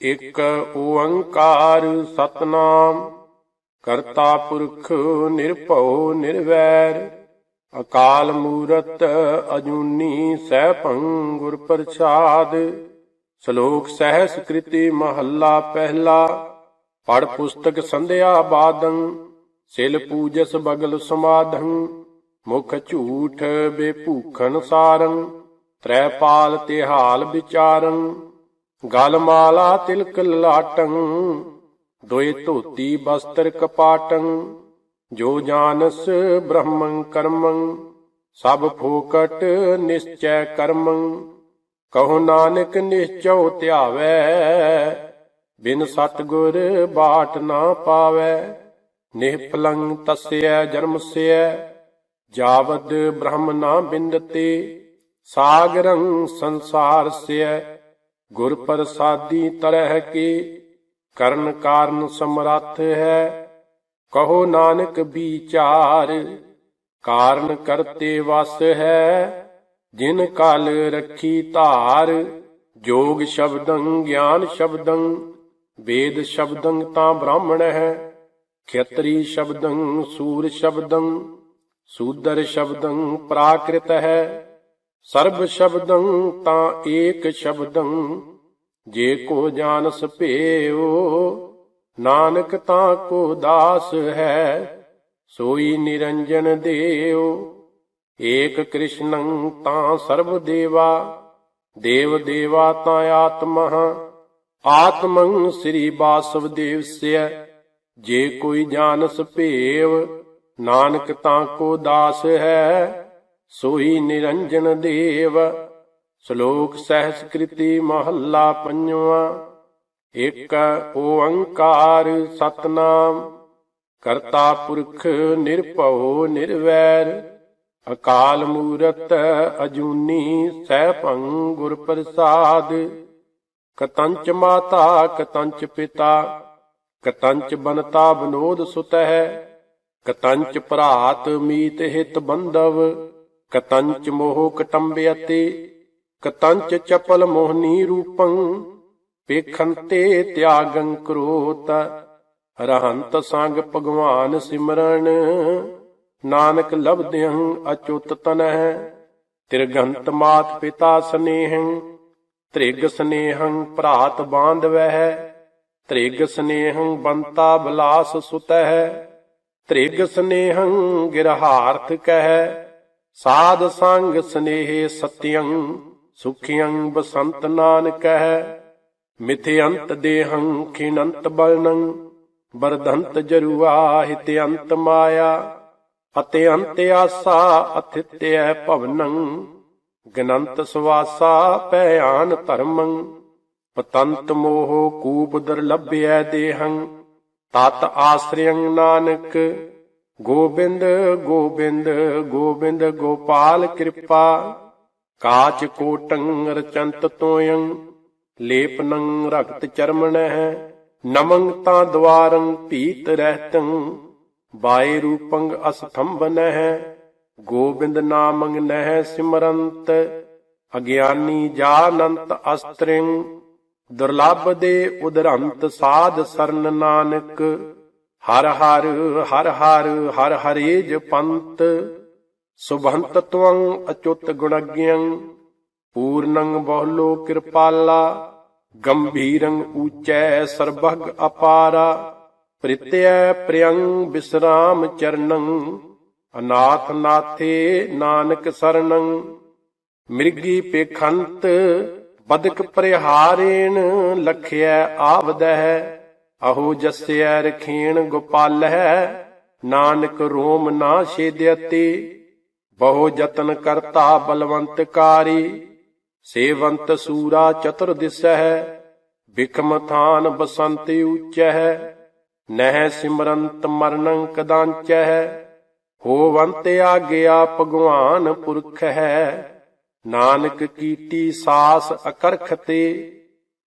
ਇਕ ਓੰਕਾਰ ਸਤਨਾਮ, ਕਰਤਾ ਪੁਰਖ ਨਿਰਭਉ ਨਿਰਵੈਰ, ਅਕਾਲ ਮੂਰਤ ਅਜੂਨੀ ਸੈਭੰ ਗੁਰ ਪ੍ਰਸਾਦ, ਸ਼ਲੋਕ ਸਹਿਸ ਕ੍ਰਿਤੀ ਮਹੱਲਾ ਪਹਿਲਾ ਪੜ ਪੁਸਤਕ ਸੰਧਿਆ ਬਾਦੰ, ਸਿਲ ਪੂਜਸ ਬਗਲ ਸਮਾਧੰ, ਮੁਖ ਝੂਠ ਬੇਭੂਖਨ ਸਾਰੰ ਤ੍ਰੈਪਾਲ ਤਿਹਾਲ ਵਿਚਾਰੰ ਗਲ ਮਾਲਾ ਤਿਲਕ ਲਾਟੰ ਦੋਏ ਧੋਤੀ ਬਸਤਰ ਕਪਾਟੰ, ਜੋ ਜਾਣਸ ਬ੍ਰਹਮੰ ਕਰਮੰ, ਸਭ ਫੋਕਟ ਨਿਸ਼ਚੈ ਕਰਮੰ। ਕਹੋ ਨਾਨਕ ਨਿਸ਼ਚਉ ਧਿਆਵੈ, ਬਿਨ ਸਤਗੁਰ ਬਾਟ ਨਾ ਪਾਵੈ। ਨਿਹਪਲੰ ਤਸਯ ਜਨਮਸਯ ਜਾਵਦ ਬ੍ਰਹਮ ਨਾ ਬਿੰਦਤੇ। ਸਾਗਰੰ ਸੰਸਾਰਸਯ ਗੁਰ ਪ੍ਰਸਾਦੀ ਤਰਹਿ ਕੀ, ਕਰਨ ਕਾਰਨ ਸਮਰੱਥ ਹੈ। ਕਹੋ ਨਾਨਕ ਵਿਚਾਰ, ਕਾਰਨ ਕਰਤੇ ਵਸ ਹੈ। ਜਿਨ ਕਾਲ ਰੱਖੀ ਧਾਰ, ਜੋਗ ਸ਼ਬਦੰ, ਗਿਆਨ ਸ਼ਬਦੰ, ਵੇਦ ਸ਼ਬਦੰ ਤਾਂ ਬ੍ਰਾਹਮਣ ਹੈ। ਖੇਤਰੀ ਸ਼ਬਦੰ, ਸੂਰ ਸ਼ਬਦੰ, ਸੂਦਰ ਸ਼ਬਦੰ ਪ੍ਰਾਕ੍ਰਿਤ ਹੈ। ਸਰਬ ਸ਼ਬਦੰ ਤਾਂ ਏਕ ਸ਼ਬਦੰ, ਜੇ ਕੋ ਜਾਣਸ ਭੇਉ, ਨਾਨਕ ਤਾਂ ਕੋ ਦਾਸ ਹੈ, ਸੋਈ ਨਿਰੰਜਨ ਦੇਵ ਏਕ ਕ੍ਰਿਸ਼ਨੰ ਤਾਂ ਸਰਬ ਦੇਵਾ, ਦੇਵ ਦੇਵਾ ਤਾਂ ਆਤਮਹ ਆਤਮੰ ਸ੍ਰੀ ਬਾਸਵਦੇਵ ਸਿਆ ਜੇ ਕੋਈ ਜਾਣਸ ਭੇਵ ਨਾਨਕ ਤਾਂ ਕੋ ਦਾਸ ਹੈ ਸੋਈ ਨਿਰੰਜਨ ਦੇਵ, ਸ਼ਲੋਕ ਸਹਿਸ ਕ੍ਰਿਤੀ ਮਹੱਲਾ ਪੰਜਵਾ। ਇਕ ਓੰਕਾਰ ਸਤਨਾਮ, ਕਰਤਾ ਪੁਰਖ ਨਿਰਭਉ ਨਿਰਵੈਰ, ਅਕਾਲ ਮੂਰਤ ਅਜੂਨੀ ਸੈਭੰ ਗੁਰ ਪ੍ਰਸਾਦ। ਕਤੰਚ ਮਾਤਾ, ਕਤੰਚ ਪਿਤਾ, ਕਤੰਚ ਬਨਤਾ ਬਨੋਦ ਸੁਤਹਿ, ਕਤੰਚ ਭਰਾਤ ਮੀਤ ਹਿਤ ਬੰਧਵ। ਕਤੰਚ ਮੋਹ ਕਟੰਬਿਅਤੇ ਕਤੰਚ ਚਪਲ ਮੋਹਨੀ ਰੂਪੰ ਪੇਖੰਤੇ ਤਿਆਗੰ ਕਰੋਤ, ਰਹੰਤ ਸੰਗ ਭਗਵਾਨ ਸਿਮਰਨ, ਨਾਨਕ ਲਬਦਿਆਂ ਅਚੁੱਤ ਤਨਹਿ, ਤਿਰਗੰਤ ਮਾਤ ਪਿਤਾ ਸਨੇਹੰ, ਤ੍ਰਿਗ ਸਨੇਹੰ ਭਰਾਤ ਬਾਂਧਵਹਿ, ਤ੍ਰਿਗ ਸਨੇਹੰ ਬੰਤਾ ਬਲਾਸ ਸੁਤਹਿ, ਤ੍ਰਿਗ ਸਨੇਹੰ ਗਿਰਹਾਰਥ ਕਹਿ ਸਾਧ ਸੰਗ ਸਨੇਹ ਸਤਿਯੰ ਸੁਖਿਯੰ ਬਸੰਤ ਨਾਨਕਹਿ ਮਿਥਿਅੰਤ ਦੇਹੰ ਖਿਨੰਤ ਬਲਨੰ ਬਰਧੰਤ ਜਰੂਆ ਹਿਤਿਅੰਤ ਮਾਇਆ। ਅਤੇ ਆਸਾ ਅਥਿਤਯ ਭਵਨੰ, ਗਨੰਤ ਸਵਾਸਾ ਭਿਆਨ ਧਰਮੰ। ਪਤੰਤ ਮੋਹ ਕੂਪ ਦੁਰਲਭਿਐ ਦੇਹੰ, ਤਤ ਆਸਰਿਯੰ ਨਾਨਕ ਗੋਬਿੰਦ ਗੋਬਿੰਦ ਗੋਬਿੰਦ ਗੋਪਾਲ ਕਿਰਪਾ। ਕਾਚ ਕੋਟੰ ਰਚੰਤ ਤੋਯੰ ਲੇਪਨੰ ਰਗਤ ਚਰਮਣਹਿ ਨਮੰ ਤਾਂ ਦਵਾਰੰ ਭੀਤ ਰਹਿਤੰ, ਬਾਏ ਰੂਪੰ ਅਸਥੰਭਨਹਿ ਗੋਬਿੰਦ ਨਾਮੰ ਨਹਿ ਸਿਮਰੰਤ, ਅਗਿਆਨੀ ਜਾਨੰਤ ਅਸਤ੍ਰਿੰ। ਦੁਰਲਭ ਦੇ ਉਦਰੰਤ ਸਾਧ ਸਰਨ ਨਾਨਕ ਹਰ ਹਰ ਹਰ ਹਰ ਹਰ ਹਰੇ ਜਪੰਤ ਸੁਭੰਤ ਤਵੰ ਅਚੁੱਤ ਗੁਣਗਿਯੰ ਪੂਰਨੰ ਬਹੁਲੋ ਕਿਰਪਾਲਾ, ਗੰਭੀਰੰ ਊਚੈ ਸਰਬਗ ਅਪਾਰਾ ਪ੍ਰਿਤਯ ਪ੍ਰਿਯੰ ਬਿਸਰਾਮ ਚਰਨੰ, ਅਨਾਥ ਨਾਥੇ ਨਾਨਕ ਸਰਣੰ ਮਿਰਗੀ ਪੇਖੰਤ, ਬਦਕ ਪ੍ਰਿਹਾਰੇਣ ਲਖਿਆ ਆਵਦਹਿ। ਅਹੋ ਜਸਿਐ ਰਖੀਣ ਗੋਪਾਲਹਿ ਨਾਨਕ ਰੋਮ ਨਾ ਛੇਦਿਅਤੇ। ਬਹੁ ਯਤਨ ਕਰਤਾ ਬਲਵੰਤ ਕਾਰੀ, ਸੇਵੰਤ ਸੂਰਾ ਚਤੁਰ ਦਿਸਹਿ ਬਿਕਮ ਥਾਨ ਬਸੰਤ ਊਚਹਿ ਨਹਿ ਸਿਮਰੰਤ ਮਰਨੰ ਕਦਾੰਚਹਿ, ਹੋਵੰਤ ਆਗਿਆ ਭਗਵਾਨ ਪੁਰਖ ਹੈ ਨਾਨਕ ਕੀਟੀ ਸਾਸ ਅਕਰਖ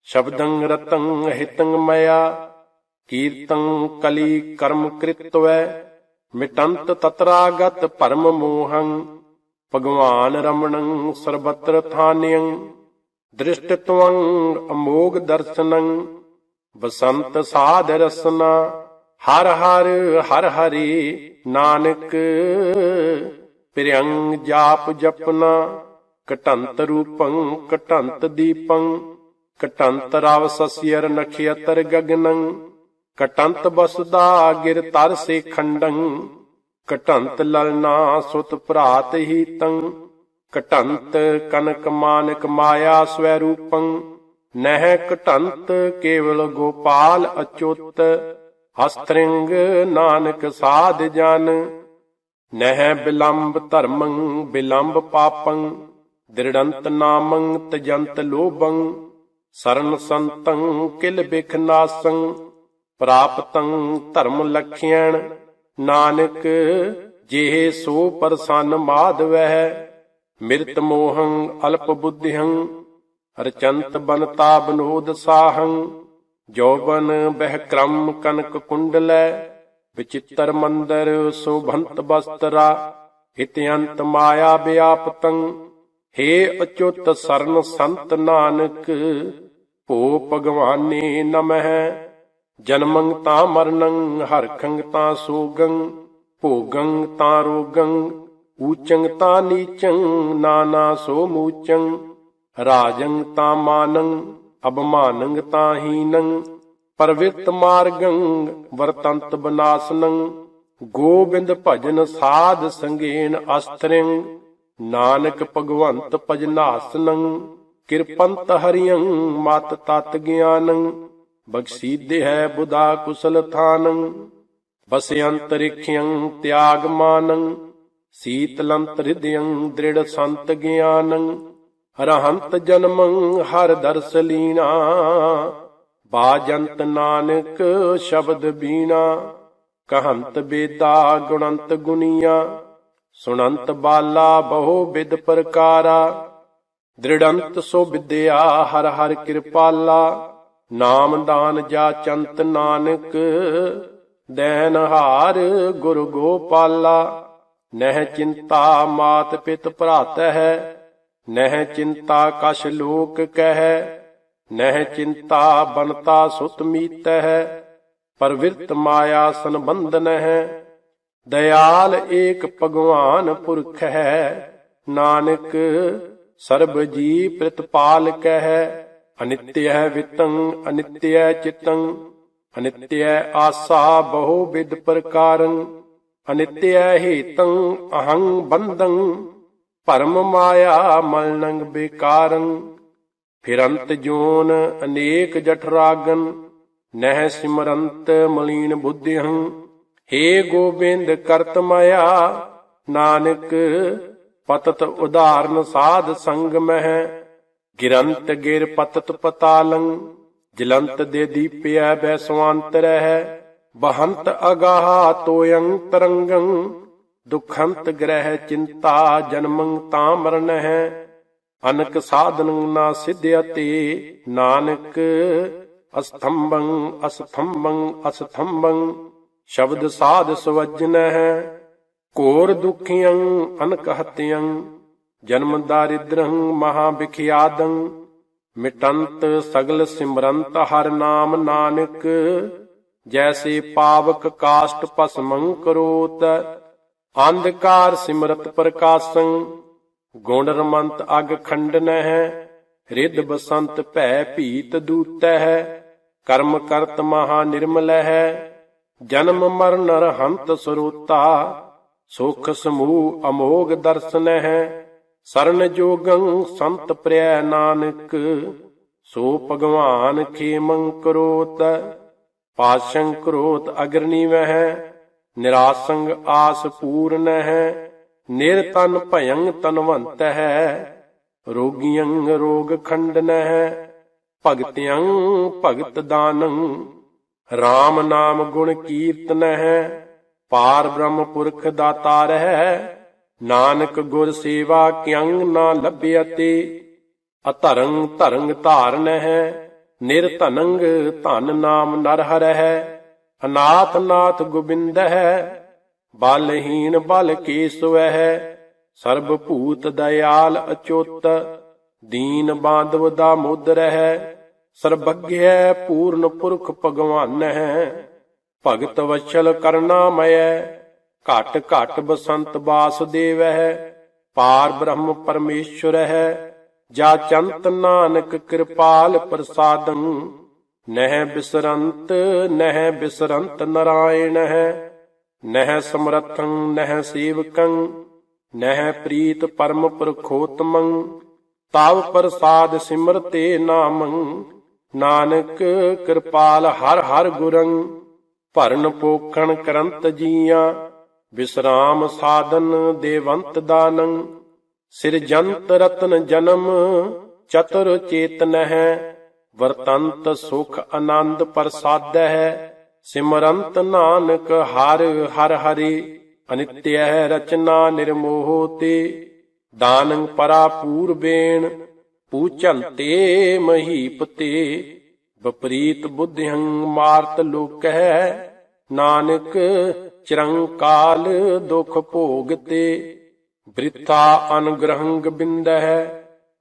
ਸ਼ਬਦੰ ਰਤੰ ਹਿਤੰ ਮਇਆ ਕੀਰਤੰ ਕਲੀ ਕਰਮ ਕ੍ਰਿਤਵੈ, ਮਿਟੰਤ ਤਤਰਾਗਤ ਪਰਮ ਮੋਹੰ, ਭਗਵਾਨ ਰਮਣੰ ਸਰਬਤਰ ਥਾਨਿਯੰ, ਦ੍ਰਿਸ਼ਟ ਤਵੰ ਅਮੋਗ ਦਰਸ਼ਨੰ ਬਸੰਤ ਸਾਧ ਰਸਨਾ, ਹਰ ਹਰ ਹਰ ਹਰੀ ਨਾਨਕ, ਪ੍ਰਿਯੰਗ ਜਾਪ ਜਪਨਾ ਕਟੰਤ ਰੂਪੰ ਕਟੰਤ ਦੀਪੰ ਕਟੰਤ ਰਵ ਸਸਿਅਰ ਨਖਿਅਤਰ ਗਗਨੰ ਕਟੰਤ ਬਸਦਾ ਗਿਰ ਤਰ ਸੇ ਖੰਡੰ, ਕਟੰਤ ਲਲਨਾ ਸੁਤ ਭਰਾਤ ਹੀ ਤੰ, ਕਟੰਤ ਕਨਕ ਮਾਨਕ ਮਾਇਆ ਸਵੈ ਰੂਪੰ, ਨਹਿ ਕਟੰਤ ਕੇਵਲ ਗੋਪਾਲ ਅਚੁੱਤ, ਹਸਤ੍ਰਿੰਗ ਨਾਨਕ ਸਾਧ ਜਨ, ਨਹਿ ਬਿਲੰਬ ਧਰਮੰ ਬਿਲੰਬ ਪਾਪੰ, ਦ੍ਰਿੜੰਤ ਨਾਮੰ ਤਜੰਤ ਲੋਭੰ, ਸਰਨ ਸੰਤੰ ਕਿਲ ਬਿਖਨਾਸੰ ਪ੍ਰਾਪਤੰ ਧਰਮ ਲਖਿਆਣ ਨਾਨਕ ਜੇਹ ਸੋ ਪਰਸੰਨ ਮਾਧਵਹਿ, ਮਿਰਤ ਮੋਹੰ ਅਲਪ ਬੁੱਧਿਹੰ, ਰਚੰਤ ਬਨਤਾ ਬਨੋਦ ਸਾਹੰ। ਜੋਬਨ ਬਹਿ ਕ੍ਰਮ ਕਨਕ ਕੁੰਡਲੈ, ਵਿਚਿਤਰ ਮੰਦਰ ਸੋਭੰਤ ਬਸਤਰਾ ਹਿਤਯੰਤ ਮਾਇਆ ਵਿਆਪਤੰ। ਹੇ ਅਚੁੱਤ ਸਰਨ ਸੰਤ ਨਾਨਕ, ਭੋ ਭਗਵਾਨੇ ਨਮਹਿ। ਜਨਮੰ ਤਾਂ ਮਰਨੰ, ਹਰਖੰ ਤਾਂ ਸੋਗੰ, ਭੋਗੰ ਤਾਂ ਰੋਗੰ, ਊਚੰ ਤਾਂ ਨੀਚੰ, ਨਾਨਾ ਸੋ ਮੂਚੰ, ਰਾਜੰ ਤਾਂ ਮਾਨੰ ਅਬਮਾਨੰ ਤਾਂ ਹੀਨੰ, ਪਰਵਿਤ ਮਾਰਗੰ, ਵਰਤੰਤ ਬਨਾਸਨੰ, ਗੋਬਿੰਦ ਭਜਨ ਸਾਧ ਸੰਗੇਨ ਅਸਤਰਿੰ ਨਾਨਕ ਭਗਵੰਤ ਭਜਨਾਸਨੰ ਕਿਰਪੰਤ ਹਰਿਯੰ ਮਤ ਤਤ ਗਿਆਨੰ ਬਖਸ਼ੀਦੇ ਹੈ ਬੁਧਾ ਕੁਸਲ ਥਾਨੰ ਬਸਿਅੰਤਰਿਖਯੰ ਤਿਆਗ ਮਾਨੰ ਸੀਤਲੰਤ ਹਿਰਦਯੰ ਦ੍ਰਿੜ ਸੰਤ ਗਿਆਨੰ ਹਰਹੰਤ ਜਨਮੰ ਹਰ ਦਰਸ ਲੀਨਾ, ਬਾਜੰਤ ਨਾਨਕ ਸ਼ਬਦ ਬੀਣਾ ਕਹੰਤ ਬੇਦਾ ਗੁਣੰਤ ਗੁਨੀਆ, ਸੁਣੰਤ ਬਾਲਾ ਬਹੁ ਵਿਦ ਪ੍ਰਕਾਰਾ, ਦ੍ਰਿੜੰਤ ਸੋ ਵਿਦਿਆ ਹਰ ਹਰ ਕਿਰਪਾਲਾ ਨਾਮਦਾਨ ਜਾ ਚੰਤ ਨਾਨਕ, ਦੈਨ ਹਾਰ ਗੁਰ ਗੋਪਾਲਾ। ਨਹਿ ਚਿੰਤਾ ਮਾਤ ਪਿਤ ਭਰਾਤ ਹੈ ਨਹਿ ਚਿੰਤਾ ਕਛ ਲੋਕ ਕਹਿ। ਨਹਿ ਚਿੰਤਾ ਬਨਤਾ ਸੁਤ ਮੀਤ ਹੈ ਪਰਵਿਰਤ ਮਾਇਆ ਸੰਬੰਧਨ ਹੈ ਦਇਆਲ ਏਕ ਭਗਵਾਨ ਪੁਰਖ ਹੈ ਨਾਨਕ ਸਰਬ ਜੀ ਪ੍ਰਤਪਾਲ ਕਹਿ। ਅਨਿਤਯ ਵਿਤੰ, ਅਨਿਤਯ ਚਿਤੰ, ਅਨਿਤਯ ਆਸਾ ਬਹੁ ਵਿਦ ਪ੍ਰਕਾਰੰ, ਅਨਿਤਯ ਹੇਤੰ, ਅਹੰ ਬੰਧੰ ਭਰਮ ਮਾਇਆ ਮਲਨੰਗ ਬੇਕਾਰੰ। ਫਿਰੰਤ ਜੋਨ ਅਨੇਕ ਜਠਰਾਗਨ ਨਹਿ ਸਿਮਰੰਤ ਮਲੀਨ ਬੁੱਧਿਹੰ ਹੇ ਗੋਬਿੰਦ ਕਰਤ ਨਾਨਕ ਪਤਤ ਉਦਾਹਰਨ ਸਾਧ ਸੰਗ ਮਹਿ। ਗਿਰੰਤ ਗਿਰ ਪਤਤ ਪਤਾਲੰ, ਜਲੰਤ ਦੇ ਦੀਪਿਆ ਬੈਸਵਾੰਤ ਰਹਿ ਬਹੰਤ ਅਗਾਹ ਤੋਯੰ ਤਰੰਗੰ, ਦੁਖੰਤ ਗ੍ਰਹਿ ਚਿੰਤਾ ਜਨਮੰ ਤਾਂ ਮਰਨ ਹੈ, ਅਨਕ ਸਾਧਨ ਨਾ ਸਿਧਿਅਤੇ ਨਾਨਕ, ਅਸਥੰਭੰ ਅਸਥੰਭੰ ਅਸਥੰਭੰ, ਸ਼ਬਦ ਸਾਧ ਸਵਜਨ ਹੈ ਘੋਰ ਦੁਖੀਆਂ ਅਨਕ ਹਤਿਆਂ ਜਨਮ ਦਾਰਿਦ੍ਰੰ ਮਹਾ ਵਿਖਿਆਦੰ ਮਿਟੰਤ ਸਗਲ ਸਿਮਰੰਤ ਹਰ ਨਾਮ ਨਾਨਕ, ਜੈਸੇ ਪਾਵਕ ਕਾਸ਼ਟ ਭਸਮੰ ਕਰੋਤ, ਅੰਧਕਾਰ ਸਿਮਰਤ ਪ੍ਰਕਾਸ਼ੰ ਗੁਣ ਰਮੰਤ ਅਗ ਖੰਡਨ ਹੈ ਰਿੱਧ ਬਸੰਤ ਭੈ ਭੀਤ ਦੂਤੈ ਹੈ ਕਰਮ ਕਰਤ ਮਹਾ ਨਿਰਮਲ ਹੈ ਜਨਮ ਮਰਨ ਹੰਤ ਸਰੋਤਾ, ਸੁਖ ਸਮੂਹ ਅਮੋਗ ਦਰਸ਼ਨ ਹੈ ਸਰਨ ਜੋਗੰ ਸੰਤ ਪ੍ਰਿਆ ਨਾਨਕ, ਸੋ ਭਗਵਾਨ ਖੇਮੰ ਕਰੋਤ, ਪਾਸ਼ੰ ਕਰੋਤ ਅਗਰਨੀ ਵਹਿ ਨਿਰਾਸੰਗ ਆਸ ਪੂਰਨ ਹੈ ਨਿਰਤਨ ਭਯੰ ਤਨਵੰਤ ਹੈ ਰੋਗੀਆਂ ਰੋਗ ਖੰਡਨ ਹੈ ਭਗਤਿਆਂ ਭਗਤ ਦਾਨੰ RAM ਨਾਮ ਗੁਣ ਕੀਰਤਨ ਹੈ ਪਾਰ ਬ੍ਰਹਮ ਪੁਰਖ ਦਾਤਾਰ ਹੈ ਨਾਨਕ ਗੁਰ ਸੇਵਾ ਕਿੰ ਨਾ ਲੱਭਿਅਤੇ ਅਧਰੰ ਧਰੰਗ ਧਾਰਨ ਹੈ ਨਿਰਧਨੰਗ ਧਨ ਨਾਮ ਨਰ ਹਰ ਅਨਾਥ ਨਾਥ ਗੋਬਿੰਦ ਹੈ ਬਲਹੀਨ ਬਲ ਕੇਸਵ ਹੈ, ਸਰਬ ਭੂਤ ਦਇਆਲ ਅਚੋਤ, ਦੀਨ ਬਾਂਧਵ ਦਾ ਮੁਦਰ ਹੈ ਸਰਬੱਗਿਆ ਪੂਰਨ ਪੁਰਖ ਭਗਵਾਨ ਹੈ, ਭਗਤ ਵਛਲ ਕਰਨਾ ਮਯ ਘਟ ਘਟ ਬਸੰਤ ਬਾਸੁਦੇਵ ਹੈ ਪਾਰ ਬ੍ਰਹਮ ਪਰਮੇਸ਼ਵਰ ਹੈ ਜਾ ਚੰਤ ਨਾਨਕ ਕਿਰਪਾਲ ਪ੍ਰਸਾਦੰ, ਨਹਿ ਬਿਸਰੰਤ ਨਹਿ ਬਿਸਰੰਤ ਨਰਾਇਣ ਹੈ ਨਹਿ ਸਮਰਥੰ, ਨਹਿ ਸੇਵਕੰ, ਨਹਿ ਪ੍ਰੀਤ ਪਰਮ ਪ੍ਰਖੋਤਮੰ, ਤਾਵ ਪ੍ਰਸਾਦ ਸਿਮਰਤੇ ਨਾਮੰ, ਨਾਨਕ ਕਿਰਪਾਲ ਹਰ ਹਰ ਗੁਰੰ, ਭਰਨ ਪੋਖਣ ਕਰੰਤ ਜੀਆਂ ਵਿਸਰਾਮ ਸਾਧਨ ਦੇਵੰਤ ਦਾਨੰ ਸਿਰਜੰਤ ਰਤਨ ਜਨਮ, ਚਤੁਰ ਚੇਤਨ ਹੈ, ਵਰਤੰਤ ਸੁਖ ਆਨੰਦ ਪ੍ਰਸਾਦੈ ਹੈ, ਸਿਮਰੰਤ ਨਾਨਕ ਹਰ ਹਰ ਹਰੀ, ਅਨਿਤਯ ਰਚਨਾ ਨਿਰਮੋਹ ਤੇ ਦਾਨੰ ਪਰਾ ਪੂਰਬੇਣ ਪੂਚੰਤੇ ਮਹੀਪ ਤੇ ਵਿਪਰੀਤ ਬੁੱਧਿਹੰ ਮਾਰਤ ਲੋਕਹਿ, ਨਾਨਕ ਚਿਰੰਕਾਲ ਦੁਖ ਭੋਗਤੇ ਤੇ ਬ੍ਰਿਥਾ ਅਨੁਗ੍ਰਹੰ ਬਿੰਦਹਿ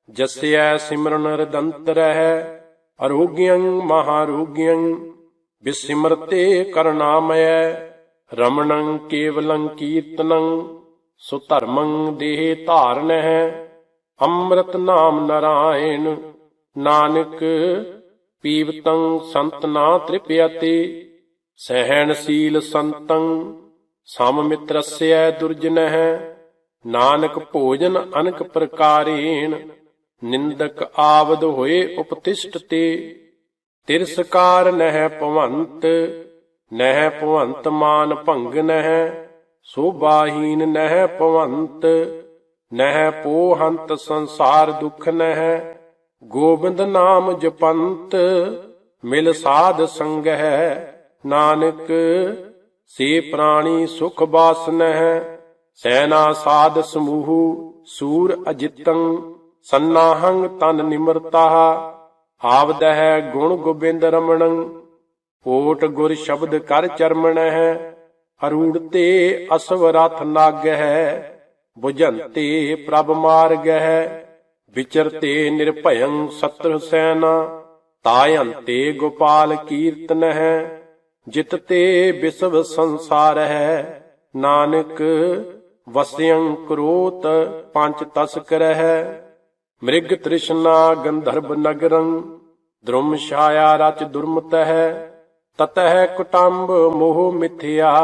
ਜਸਯ ਸਿਮਰਨ ਰਦੰਤ ਰਹਿ ਅਰੋਗਿਯੰ ਮਹਾਰੋਗਿਯੰ, ਬਿਸਿਮਰਤੇ ਕਰਨਾਮਯ, ਰਮਣੰ ਕੇਵਲੰ ਕੀਰਤਨੰ, ਸੁਧਰਮੰ ਦੇਹ ਧਾਰਨਹਿ, ਅੰਮ੍ਰਿਤ ਨਾਮ ਨਰਾਇਣ, ਨਾਨਕ ਪੀਵਤੰ ਸੰਤ ਨਾ ਸਹਿਣਸ਼ੀਲ ਸੰਤੰ, ਸਮ ਮਿਤਰਸਯ ਦੁਰਜਨਹਿ, ਨਾਨਕ ਭੋਜਨ ਅਨਕ ਪ੍ਰਕਾਰੇਣ, ਨਿੰਦਕ ਆਵਦ ਹੋਏ ਉਪਤਿਸ਼ਟ ਤੇ, ਤਿਰਸਕਾਰ ਨਹਿ ਭਵੰਤ ਨਹਿ ਭਵੰਤ ਮਾਨ ਭੰਗ ਨਹਿ, ਸੋਭਾਹੀਨ ਨਹਿ ਭਵੰਤ, ਨਹਿ ਪੋਹੰਤ ਸੰਸਾਰ ਦੁਖ ਨਹਿ, ਗੋਬਿੰਦ ਨਾਮ ਜਪੰਤ, ਮਿਲ ਸਾਧ ਸੰਗਹਿ। ਨਾਨਕ, ਸੇ ਪ੍ਰਾਣੀ ਸੁਖ ਬਾਸਨਹਿ, ਸੈਨਾ ਸਾਧ ਸਮੂਹ, ਸੂਰ ਅਜਿਤੰ, ਸੰਨਾਹੰ ਤਨ ਨਿਮਰਤਾ, ਆਵਦਹਿ ਗੁਣ ਗੋਬਿੰਦ ਰਮਣੰ ਓਟ ਗੁਰ ਸ਼ਬਦ ਕਰ ਚਰਮਣਹਿ, ਅਰੂੜ ਤੇ ਅਸਵ ਰਥ ਨਾਗਹਿ, ਬੁਝੰਤੇ ਪ੍ਰਭ ਮਾਰਗਹਿ, ਵਿਚਰਤੇ ਨਿਰਭਯੰ ਸਤਰ ਸੈਨਾ, ਤਾਯੰਤੇ ਗੋਪਾਲ ਕੀਰਤਨਹਿ ਜਿਤ ਤੇ ਵਿਸਵ ਸੰਸਾਰ ਹੈ, ਨਾਨਕ ਵਸਿਯੰ ਕਰੋਤ ਪੰਜ ਤਸਕਰਹਿ ਮ੍ਰਿਗ ਤ੍ਰਿਸ਼ਨਾ ਗੰਧਰਵ ਨਗਰੰ, ਦ੍ਰੁਮ ਛਾਇਆ ਰਚ ਦੁਰਮਤ ਹੈ ਤਤਹਿ ਕੁਟੰਬ ਮੋਹ ਮਿਥਿਆ,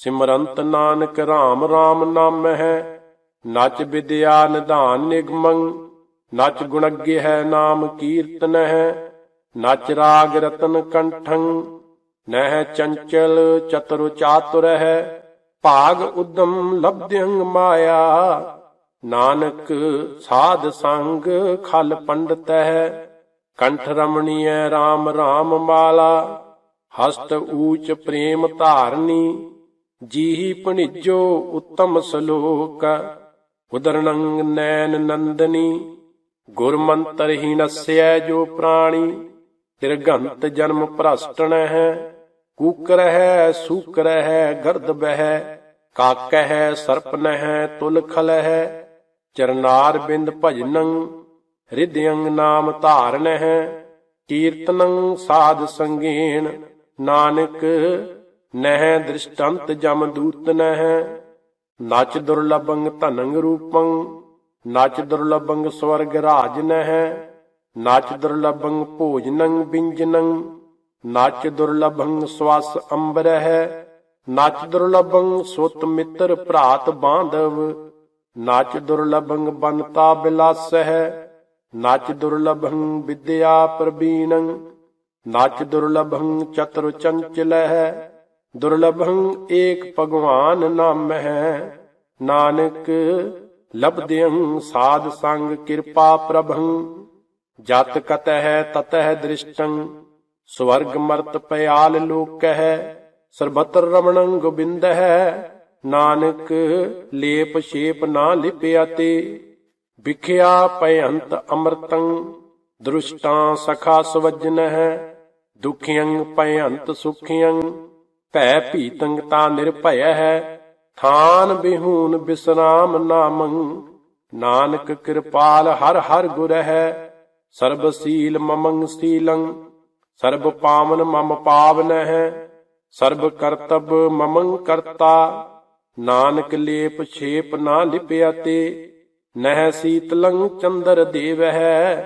ਸਿਮਰੰਤ ਨਾਨਕ RAM RAM ਨਾਮ ਹੈ ਨਚ ਵਿਦਿਆ ਨਿਧਾਨ ਨਿਗਮੰ, ਨਚ ਗੁਣਗੇ ਹੈ ਨਾਮ ਕੀਰਤਨ ਹੈ ਨਚ ਰਾਗ ਰਤਨ ਕੰਠੰ ਨਹਿ ਚੰਚਲ ਚਤੁਰ ਚਾਤੁਰ ਹੈ ਭਾਗ ਉਦਮ ਲਬਧਿਅੰਗ ਮਾਇਆ। ਨਾਨਕ ਸਾਧ ਸੰਗ ਖਲ ਪੰਡਤ ਹੈ ਕੰਠ ਰਮਣੀਐ RAM RAM ਮਾਲਾ। ਹਸਤ ਊਚ ਪ੍ਰੇਮ ਧਾਰਨੀ, ਜੀਹੀ ਭਣਿਜੋ ਉੱਤਮ ਸ਼ਲੋਕ। ਉਦਰਨੰ ਨੈਨ ਨੰਦਨੀ ਗੁਰ ਮੰਤਰ ਹੀ ਨਸੈ ਜੋ ਪ੍ਰਾਣੀ। ਤਿਰਗੰਤ ਜਨਮ ਭ੍ਰਸ਼ਟਣ ਹੈ, ਕੂਕਰ ਹੈ, ਸੂਕਰ ਹੈ, ਗਰਦ ਬਹਿ, ਕਾਕ ਹੈ ਸਰਪ ਤੁਲ ਖਲ ਚਰਨਾਰ ਬਿੰਦ ਭਜਨੰ ਹਿਰਦਯੰ ਨਾਮ ਧਾਰਨ ਹੈ, ਕੀਰਤਨੰ ਸਾਧ ਸੰਗੇਣ ਨਾਨਕ ਨਹਿ ਦ੍ਰਿਸ਼ਟੰਤ ਜਮ ਦੂਤ ਨਹਿ ਨਚ ਦੁਰਲਭੰ ਧਨੰ ਰੂਪੰ, ਨਚ ਦੁਰਲਭੰ ਸਵਰਗ ਰਾਜ ਨਹਿ ਨਾਚ ਦੁਰਲਭੰ ਭੋਜਨੰ ਬਿੰਜਨੰ ਨਾਚ ਦੁਰਲਭੰ ਸਵਾਸ ਅੰਬਰਹਿ ਨਾਚ ਦੁਰਲਭੰ ਸੁਤ ਮਿੱਤਰ ਭਰਾਤ ਬਾਂਧਵ ਨਾਚ ਦੁਰਲਭੰ ਬਨਤਾ ਬਿਲਾਸਹਿ ਨਾਚ ਦੁਰਲਭੰ ਵਿਦਿਆ ਪ੍ਰਬੀਣੰ ਨਾਚ ਦੁਰਲਭੰ ਚਤੁਰ ਚੰਚਲਹਿ, ਦੁਰਲਭੰ ਏਕ ਭਗਵਾਨ ਨਾਮ ਨਾਨਕ ਲਬਦਿਅੰ ਸਾਧ ਸੰਗ ਕਿਰਪਾ ਪ੍ਰਭੰ ਜਤ ਕਤਹਿ ਤਤਹਿ ਦ੍ਰਿਸ਼ਟੰ, ਸਵਰਗ ਮਰਤ ਪਿਆਲ ਲੋਕਹਿ, ਸਰਬਤਰ ਰਮਣੰ ਗੋਬਿੰਦਹਿ, ਨਾਨਕ ਲੇਪ ਛੇਪ ਨਾ ਲਿਪਿਆ ਤੇ, ਵਿਖਿਆ ਭਯੰਤ ਅੰਮ੍ਰਿਤੰ, ਦ੍ਰਿਸ਼ਟਾਂ ਸਖਾ ਸਵਜਨ ਹੈ ਦੁਖੀਆਂ ਭਯੰਤ ਸੁਖੀਆਂ, ਭੈ ਭੀਤੰਗ ਤਾ ਨਿਰਭੈ ਹੈ ਥਾਨ ਬਿਹੂਨ ਬਿਸਰਾਮ ਨਾਮੰ, ਨਾਨਕ ਕਿਰਪਾਲ ਹਰ ਹਰ ਗੁਰ ਹੈ ਸਰਬ ਸੀਲ ਮਮੰ ਸੀਲੰ, ਸਰਬ ਪਾਵਨ ਮਮ ਪਾਵਨਹਿ, ਸਰਬ ਕਰਤਬ ਮਮੰ ਕਰਤਾ, ਨਾਨਕ ਲੇਪ ਛੇਪ ਨਾ ਲਿਪਿਆ ਤੇ, ਨਹਿ ਸੀਤਲੰ ਚੰਦਰ ਦੇਵਹਿ,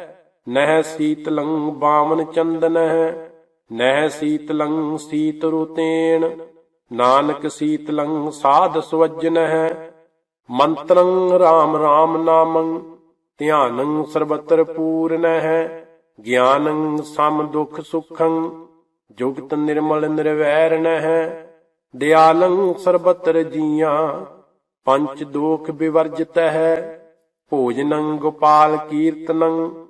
ਨਹਿ ਸੀਤਲੰ ਬਾਮਨ ਚੰਦਨਹਿ, ਨਹਿ ਸੀਤਲੰ ਸੀਤ ਰੁਤੇਨ ਨਾਨਕ ਸੀਤਲੰ ਸਾਧ ਸਵਜਨਹਿ, ਮੰਤਰੰ RAM RAM ਨਾਮੰ ਧਿਆਨੰ ਸਰਬਤਰ ਪੂਰਨਹਿ ਗਿਆਨੰ ਸਮ ਦੁਖ ਸੁਖੰ, ਜੁਗਤ ਨਿਰਮਲ ਨਿਰਵੈਰ ਹੈ। ਦਿਆਲੰ ਸਰਬਤਰ ਜੀਆਂ ਪੰਚ ਦੋਖ ਵਿਵਰਜਿਤ ਹੈ। ਭੋਜਨੰ ਗੋਪਾਲ ਕੀਰਤਨੰ,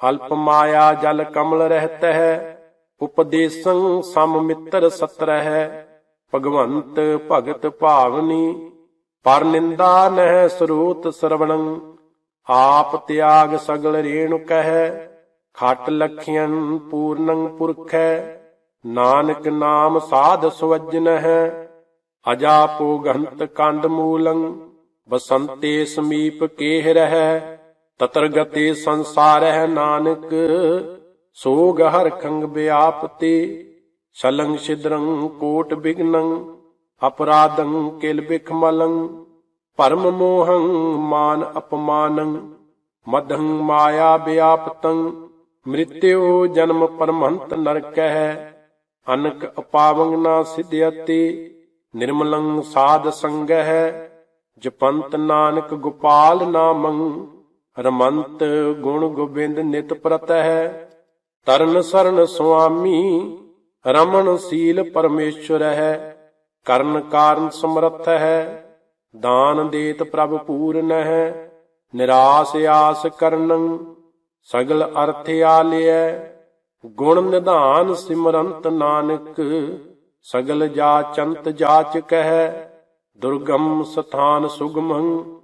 ਅਲਪ ਮਾਇਆ ਜਲ ਕਮਲ ਰਹਿਤ ਹੈ। ਉਪਦੇਸੰ ਸਮ ਮਿੱਤਰ ਸਤਰ ਹੈ। ਭਗਵੰਤ ਭਗਤ ਭਾਵਨੀ, ਪਰ ਨਿੰਦਾ ਨਹਿ ਸਰੂਤ ਸਰਵਣੰ ਆਪ ਤਿਆਗ ਸਗਲ ਰੇਣੁ ਕਹੈ, ਖਟ ਲਖਿਅਨ ਪੂਰਨੰ ਪੁਰਖੈ, ਨਾਨਕ ਨਾਮ ਸਾਧ ਸਵਜਨ ਹੈ। ਅਜਾਪੋ ਗੰਤ ਕੰਡ ਮੂਲੰ, ਬਸੰਤੇ ਸਮੀਪ ਕੇਹ ਰਹਿ ਤਤਰ ਗਤੇ ਸੰਸਾਰਹਿ ਨਾਨਕ ਸੋਗ ਹਰ ਖੰਗ ਬਿਆਪਤੇ ਸ਼ਲੰ ਛਿਦਰੰ ਕੋਟ ਬਿਗਨੰ, ਅਪਰਾਧੰ ਕਿਲ ਬਿਖਮਲੰ ਪਰਮ ਮੋਹੰ ਮਾਨ ਅਪਮਾਨੰ ਮਦਹੰ ਮਾਇਆ ਬਿਆਪਤੰ ਮ੍ਰਿਤਿਉ ਜਨਮ ਪਰਮੰਤ ਨਰਕਹਿ ਅਨਕ ਅਪਾਵੰਗ ਨਾ ਸਿਧਿਅਤੇ ਨਿਰਮਲੰ ਸਾਧ ਸੰਗਹਿ, ਜਪੰਤ ਨਾਨਕ ਗੋਪਾਲ ਨਾਮੰ, ਰਮੰਤ ਗੁਣ ਗੋਬਿੰਦ ਨਿਤ ਪ੍ਰਤਹਿ, ਤਰਨ ਸਰਨ ਸੁਆਮੀ, ਰਮਣ ਸੀਲ ਪਰਮੇਸ਼ਵਰ ਹੈ ਕਰਨ ਕਾਰਨ ਸਮਰਥ ਹੈ ਦਾਨ ਦੇਤ ਪ੍ਰਭ ਪੂਰਨ ਹੈ ਨਿਰਾਸ ਆਸ ਕਰਨੰ, ਸਗਲ ਅਰਥ ਆਲਿਐ, ਗੁਣ ਨਿਧਾਨ ਸਿਮਰੰਤ ਨਾਨਕ, ਸਗਲ ਜਾਚੰਤ ਜਾਚ ਕਹਿ, ਦੁਰਗਮ ਸਥਾਨ ਸੁਗਮੰ,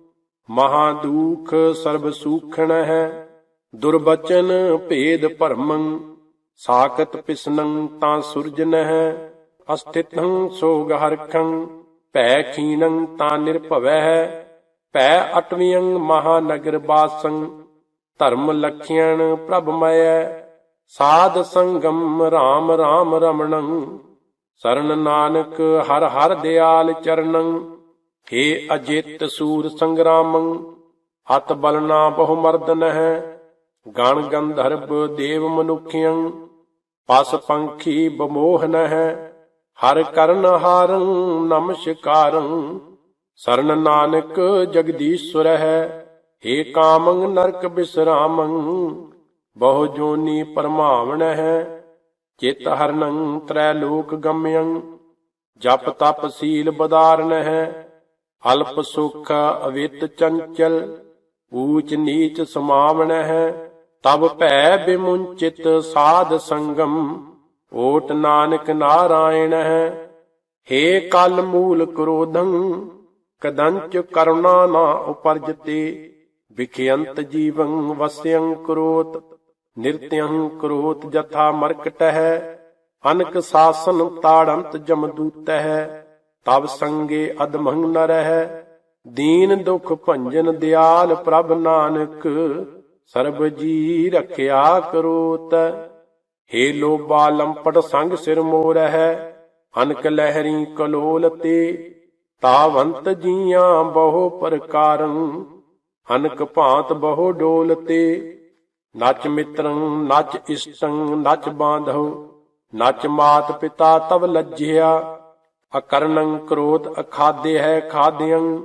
ਮਹਾ ਦੁਖ ਸਰਬ ਸੂਖਣ ਹੈ, ਦੁਰਬਚਨ ਭੇਦ ਭਰਮੰ ਸਾਕਤ ਪਿਸਨੰ ਤਾਂ ਸੁਰਜਨ ਹੈ ਅਸਥਿਤੰ ਸੋਗ ਹਰਖੰ ਭੈ ਖੀਨੰ ਤਾਂ ਨਿਰਭਵੈ ਹੈ, ਭੈ ਅਟਵੀਯੰ ਮਹਾਨਗਰ ਬਾਸੰ, ਧਰਮ ਲਖਿਆਣ ਪ੍ਰਭ ਮਯੈ ਸਾਧ ਸੰਗਮ RAM RAM ਰਮਣੰ, ਸਰਨ ਨਾਨਕ ਹਰ ਹਰ ਦਿਆਲ ਚਰਨੰ, ਹੇ ਅਜਿਤ ਸੂਰ ਸੰਗਰਾਮੰ, ਹਤ ਬਲਨਾ ਬਹੁ ਮਰਦਨ ਹੈ ਗਣ ਗੰਧਰਵ ਦੇਵ ਮਨੁਖਿਯੰ ਪਸ ਪੰਖੀ ਬਮੋਹਨ ਹੈ ਹਰ ਕਰਨ ਹਾਰੰ ਨਮਸਕਾਰੰ। ਸਰਨ ਨਾਨਕ ਜਗਦੀਸ਼ਵਰ ਹੈ ਏ ਕਾਮੰ ਨਰਕ ਬਿਸਰਾਮੰ। ਬਹੁ ਜੋਨੀ ਪਰਮਾਵਣ ਹੈ, ਚਿਤ ਹਰਨੰ ਤ੍ਰੈ ਲੋਕ ਗਮਯੰ। ਜਪ ਤਪ ਸੀਲ ਬਦਾਰਨ ਹੈ, ਅਲਪ ਸੁਖ ਅਵਿਤ ਚੰਚਲ। ਊਚ ਨੀਚ ਸਮਾਵਣ ਹੈ ਤਬ ਭੈ ਬਿਮੁੰਚਿਤ ਸਾਧ ਸੰਗਮ। ਓਟ ਨਾਨਕ ਨਾਰਾਇਣ ਹੈ। ਹੇ ਕਲ ਮੂਲ ਕ੍ਰੋਧੰ, ਕਦੰਚ ਕਰੁਣਾ ਨਾ ਉਪਰਜਤੇ ਵਿਖਿਅੰਤ ਜੀਵੰ ਵਸਿਅੰ ਕਰੋਤ ਨਿਰਤਿਅੰ ਕਰੋਤ ਜਥਾ ਮਰਕਟ ਹੈ। ਅਨਕ ਸਾਸਨ ਤਾੜੰਤ ਜਮਦੂਤ ਹੈ ਤਬ ਸੰਗੇ ਅਦਮੰਗ ਨ ਰਹਿ। ਦੀਨ ਦੁਖ ਭੰਜਨ ਦਿਆਲ ਪ੍ਰਭ ਨਾਨਕ, ਸਰਬ ਜੀ ਰਖਿਆ ਕਰੋਤ। ਹੇ ਲੋਬਾ ਲੰਪਟ ਸੰਗ ਸਿਰ ਮੋਰ ਹੈ ਅਨਕ ਲਹਿਰੀ ਕਲੋਲ ਤੇ, ਤਾਵੰਤ ਜੀਆਂ ਬਹੁ ਪ੍ਰਕਾਰੰ, ਅਨਕ ਭਾਂਤ ਬਹੁ ਡੋਲ ਤੇ, ਨਚ ਮਿੱਤਰੰ, ਨਚ ਇਸ਼ਟੰ, ਨਚ ਬਾਂਧਵ, ਨਚ ਮਾਤ ਪਿਤਾ ਤਵ ਲੱਜਿਆ ਅਕਰਣੰ ਕ੍ਰੋਧ ਅਖਾਦੇ ਹੈ ਖਾਦਿਯੰ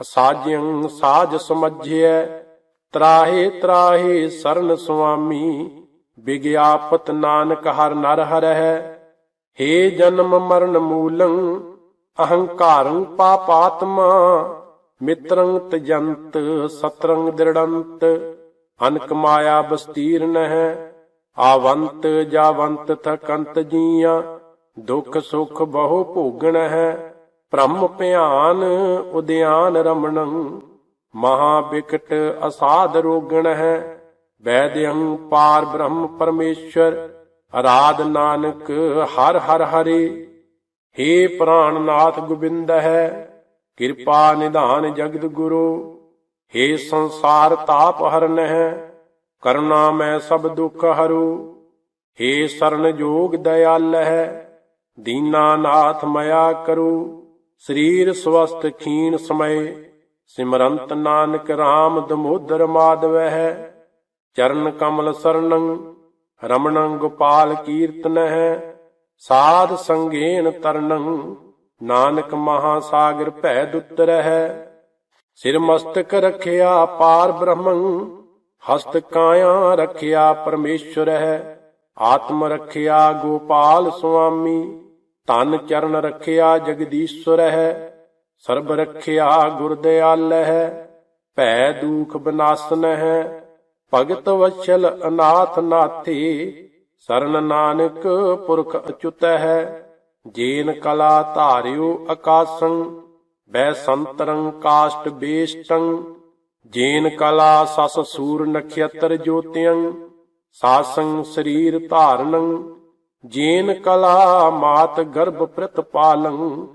ਅਸਾਜਿਯੰ ਸਾਜ ਸਮਝਿਐ, ਤਰਾਹੇ ਤਰਾਹੇ ਸਰਨ ਸੁਆਮੀ ਵਿਗਿਆਪਤ ਨਾਨਕ ਹਰ ਨਰ ਹਰਹਿ, ਹੇ ਜਨਮ ਮਰਨ ਮੂਲੰ, ਅਹੰਕਾਰੰ ਪਾਪਾਤਮਾ ਮਿੱਤਰੰ ਤਜੰਤ ਸਤਰੰ ਦ੍ਰਿੜੰਤ, ਅਨਕ ਮਾਇਆ ਬਸਤੀਰਨ ਹੈ ਆਵੰਤ ਜਾਵੰਤ ਥਕੰਤ ਜੀਆਂ, ਦੁਖ ਸੁਖ ਬਹੁ ਭੋਗਣ ਹੈ, ਭ੍ਰਮ ਭਿਆਨ ਉਦਿਆਨ ਰਮਣੰ, ਮਹਾ ਵਿਕਟ ਅਸਾਧ ਰੋਗਣ ਹੈ ਵੈਦਯੰ ਪਾਰ ਬ੍ਰਹਮ ਪਰਮੇਸ਼ਰ, ਅਰਾਧ ਨਾਨਕ ਹਰ ਹਰ ਹਰੇ। ਹੇ ਪ੍ਰਾਨਨਾਥ ਗੋਬਿੰਦ ਹੈ, ਕਿਰਪਾ ਨਿਧਾਨ ਜਗਤ ਗੁਰੂ। ਹੇ ਸੰਸਾਰ ਤਾਪ ਹਰਨ ਹੈ, ਕਰੁਣਾ ਮੈਂ ਸਭ ਦੁੱਖ ਹਰੂ। ਹੇ ਸਰਨ ਜੋਗ ਦਇਆਲ ਹੈ, ਦੀਨਾ ਨਾਥ ਮਇਆ ਕਰੂ। ਸਰੀਰ ਸਵਸਤ ਖੀਣ ਸਮਏ, ਸਿਮਰੰਤ ਨਾਨਕ RAM ਦਮੋਦਰ ਮਾਧਵ ਹੈ। ਚਰਨ ਕਮਲ ਸਰਣੰ ਰਮਣੰ ਗੋਪਾਲ ਕੀਰਤਨ ਹੈ ਸਾਧ ਸੰਗੇਨ ਤਰਨੰ, ਨਾਨਕ ਮਹਾ ਸਾਗਰ ਭੈ ਦੁੱਤਰ ਹੈ ਸਿਰ ਮਸਤਕ ਰਖਿਆ ਪਾਰ ਬ੍ਰਹਮੰ, ਹਸਤ ਕਾਇਆ ਰਖਿਆ ਪਰਮੇਸ਼ਵਰ ਹੈ ਆਤਮ ਰਖਿਆ ਗੋਪਾਲ ਸੁਆਮੀ ਤਨ ਚਰਨ ਰਖਿਆ ਜਗਦੀਸ਼ਵਰ ਹੈ ਸਰਬ ਰਖਿਆ ਗੁਰਦਿਆਲ ਹੈ ਭੈ ਦੂਖ ਬਨਾਸਨ ਹੈ ਭਗਤ ਵਛਲ ਅਨਾਥ ਨਾਥੀ, ਸਰਨ ਨਾਨਕ ਪੁਰਖ ਅਚੁਤ ਹੈ। ਜੇਨ ਕਲਾ ਧਾਰਿਓ ਆਕਾਸੰ ਬੈ ਸੰਤਰੰ ਕਾਸ਼ਟ ਬੇਸ਼ਟੰ। ਜੇਨ ਕਲਾ ਸਸ ਸੂਰ ਨਖਯਤਰ ਜੋਤਿਯੰ, ਸਾਸੰ ਸਰੀਰ ਧਾਰਨੰ। ਜੇਨ ਕਲਾ ਮਾਤ ਗਰਭ ਪ੍ਰਤ ਪਾਲੰ,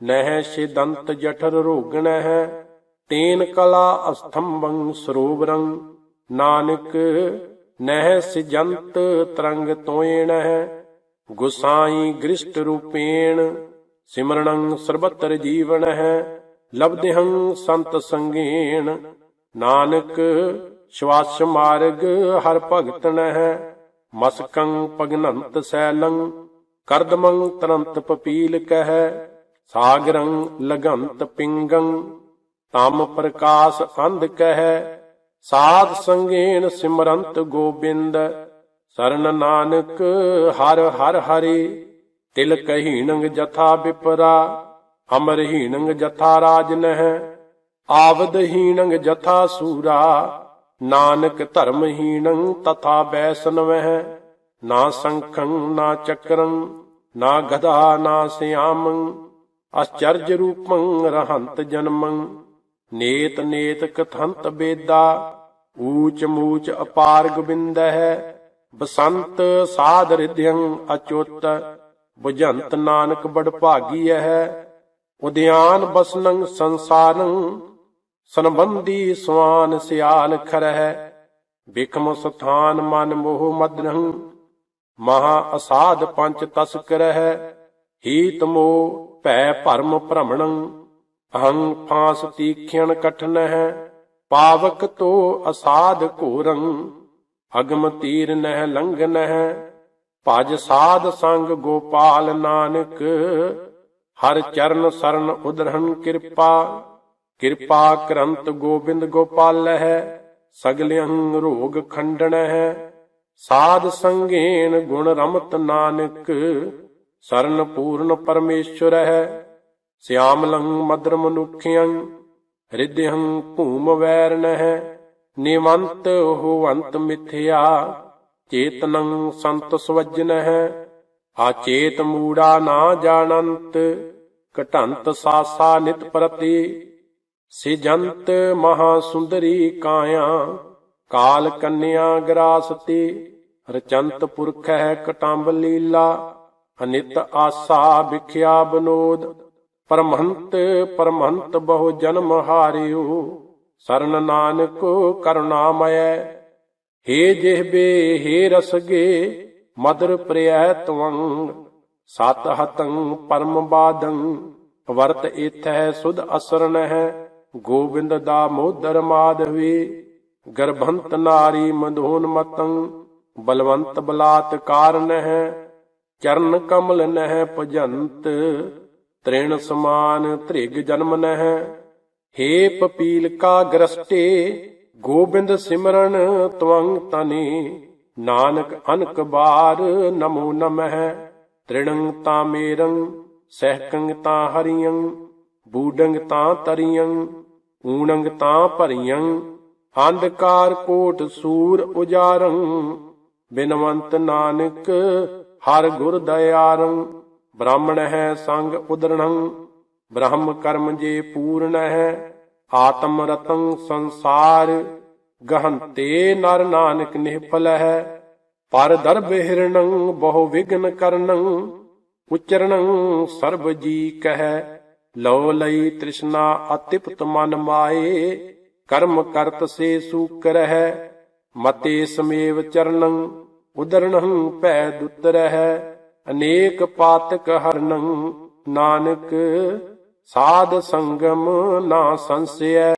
ਨਹਿ ਸਿਦੰਤ ਜਠਰ ਰੋਗਣ ਤੇਨ ਕਲਾ ਅਸਥੰਭੰ ਸਰੋਵਰੰ। ਨਾਨਕ ਨਹਿ ਸਿਜੰਤ ਤਰੰਗ ਤੋਇਣ ਹੈ, ਗੁਸਾਈ ਗ੍ਰਿਸ਼ਟ ਰੂਪੇਣ ਸਿਮਰਣੰ ਸਰਬਤਰ ਜੀਵਨ ਹੈ ਲਬਦਿਹੰ ਸੰਤ ਸੰਗੇਣ। ਨਾਨਕ ਸ਼ਵਾਸ ਮਾਰਗ ਹਰ ਭਗਤਨ ਹੈ ਮਸਕੰ ਪਗਨੰਤ ਸੈਲੰ, ਕਰਦਮੰ ਤਰੰਤ ਪਪੀਲ ਕਹੈ, ਸਾਗਰੰ ਲਗੰਤ ਪਿੰਗੰ। ਤਮ ਪ੍ਰਕਾਸ਼ ਅੰਧ ਕਹੈ ਸਾਧ ਸੰਗੇਨ ਸਿਮਰੰਤ ਗੋਬਿੰਦ, ਸਰਨ ਨਾਨਕ ਹਰ ਹਰ ਹਰੀ ਤਿਲ ਕਹੀਣੰਗ ਜਥਾ ਵਿਪਰਾ ਅਮਰ ਹੀਣੰਗ ਜਥਾ ਰਾਜਨ ਹੈ ਆਵਦ ਹੀਣੰਗ ਜਥਾ ਸੂਰਾ, ਨਾਨਕ ਧਰਮ ਹੀਣੰ ਤਥਾ ਬੈਸਨਵਹਿ ਨਾ ਸੰਖੰ, ਨਾ ਚੱਕਰੰ, ਨਾ ਗਧਾ, ਨਾ ਸਿਆਮੰ, ਅਚਰਜ ਰੂਪੰ ਰਹੰਤ ਜਨਮੰ। ਨੇਤ ਨੇਤ ਕਥੰਤ ਬੇਦਾ, ਊਚ ਮੂਚ ਅਪਾਰ ਗੋਬਿੰਦ ਹੈ ਬਸੰਤ ਸਾਧ ਰਿਧਿਅੰ ਅਚੁੱਤ ਬੁਝੰਤ ਨਾਨਕ ਬੜ ਭਾਗੀ ਹੈ ਉਦਿਆਨ ਬਸਨੰ ਸੰਸਾਰੰ, ਸੰਬੰਧੀ ਸਵਾਨ ਸਿਆਲ ਖਰਹਿ ਬਿਕਮ ਸਥਾਨ ਮਨ ਮੋਹ ਮਦਨੰ, ਮਹਾ ਅਸਾਧ ਪੰਚ ਤਸਕਰ ਹੈ ਹੀਤ ਮੋਹ ਭੈ ਭਰਮ ਭ੍ਰਮਣੰ ਅਹੰ ਫਾਸ ਤੀਖਣ ਕਠਨ ਹੈ, ਪਾਵਕ ਤੋ ਅਸਾਧ ਘੋਰੰ, ਅਗਮ ਤੀਰ ਨਹਿ ਲੰਘਨ ਹੈ। ਭਜ ਸਾਧ ਸੰਗ ਗੋਪਾਲ ਨਾਨਕ, ਹਰ ਚਰਨ ਸਰਨ ਉਦਰਹਨ ਕਿਰਪਾ। ਕਿਰਪਾ ਕਰੰਤ ਗੋਬਿੰਦ ਗੋਪਾਲ ਹੈ ਸਗਲਿਆਂ ਰੋਗ ਖੰਡਣ ਹੈ। ਸਾਧ ਸੰਗੇਨ ਗੁਣ ਰਮਤ ਨਾਨਕ, ਸਰਨ ਪੂਰਨ ਪਰਮੇਸ਼ਵਰ ਹੈ। ਸਿਆਮਲੰ ਮਦਰ ਮਨੁਖਿਆਂ ਹਿਰਦਿਹੰ ਭੂਮ ਵੈਰਨ ਹੈ ਨਿਵੰਤ ਹੋਵੰਤ ਮਿਥਿਆ, ਚੇਤਨੰ ਸੰਤ ਸਵਜਨ ਆਚੇਤ ਮੂੜਾ ਨਾ ਜਾਣੰਤ, ਘਟੰਤ ਸਾਸਾ ਨਿਤ ਪ੍ਰਤੀ, ਸਿਜੰਤ ਮਹਾ ਸੁੰਦਰੀ ਕਾਇਆ, ਕਾਲ ਕੰਨਿਆ ਗਰਾਸਤੀ, ਰਚੰਤ ਪੁਰਖ ਹੈ ਕਟੰਬ ਲੀਲਾ, ਅਨਿਤ ਆਸਾ ਵਿਖਿਆ ਬਨੋਦ। ਪਰਮਹੰਤ ਪਰਮਹੰਤ ਬਹੁ ਜਨਮ ਹਾਰਿਓ ਸਰਨ ਨਾਨਕ ਕਰੁਣਾਮਯ। ਹੇ ਜਿਹਬੇ ਹੇ ਰਸਗੇ ਮਦਰ ਪ੍ਰਿਯ ਤਵੰ ਸਤ ਹਤੰ ਪਰਮ ਬਾਦੰ, ਵਰਤ ਇਥੈ ਸੁਧ ਅਸਰਨ ਹੈ, ਗੋਬਿੰਦ ਦਾ ਮੋਦਰ ਮਾਧਵੀ ਗਰਭੰਤ ਨਾਰੀ ਮਧੋਨ ਮਤੰ, ਬਲਵੰਤ ਬਲਾਤ ਕਾਰਨ ਹੈ, ਚਰਨ ਕਮਲ ਨਹਿ ਭਜੰਤ ਤ੍ਰਿਣ ਸਮਾਨ ਧ੍ਰਿਗ ਜਨਮ ਨਹਿ, ਹੇ ਪਪੀਲ ਕਾ ਗ੍ਰਸਟੇ, ਗੋਬਿੰਦ ਸਿਮਰਨ ਤਵੰਗ ਤਨੀ, ਨਾਨਕ ਅਨਕ ਬਾਰ ਨਮੋ ਨਮਹਿ, ਤ੍ਰਿਣੰ ਤਾ ਮੇਰੰ, ਸਹਿਕੰਗ ਤਾ ਹਰੀਯੰ, ਬੂਡੰਗ ਤਾ ਤਰੀਯੰ, ਊਣੰਗ ਤਾ ਭਰੀਯੰ, ਅੰਧਕਾਰ ਕੋਟ ਸੂਰ ਉਜਾਰੰ, ਬਿਨਵੰਤ ਨਾਨਕ ਹਰ ਗੁਰ ਦਇਆਰੰ। ਬ੍ਰਾਹਮਣ ਹੈ, ਸੰਗ ਉਦਰਣੰ ਬ੍ਰਹਮ ਕਰਮ ਜੇ ਪੂਰਨ ਹੈ, ਆਤਮ ਰਤੰ ਸੰਸਾਰ। ਗਹੰਤੇ ਨਰ ਨਾਨਕ ਨਿਹਫਲ ਹੈ, ਪਰ ਦਰਬ ਹਿਰਣੰ ਬਹੁ ਵਿਗਨ ਕਰਨੰ। ਉਚਰਣੰ ਸਰਬ ਜੀ ਕਹੈ ਲੋ ਲਈ ਤ੍ਰਿਸ਼ਨਾ ਅਤਿਪਤ ਮਨ ਮਾਏ। ਕਰਮ ਕਰਤ ਸੇ ਸੂਕਰ ਹੈ, ਮਤੇ ਸਮੇਵ ਚਰਨੰ। ਉਦਰਣੰ ਭੈ ਦੁਤਰਹਿ ਅਨੇਕ ਪਾਤਕ ਹਰਨੰ ਨਾਨਕ ਸਾਧ ਸੰਗਮ ਨਾ ਸੰਸਿਐ।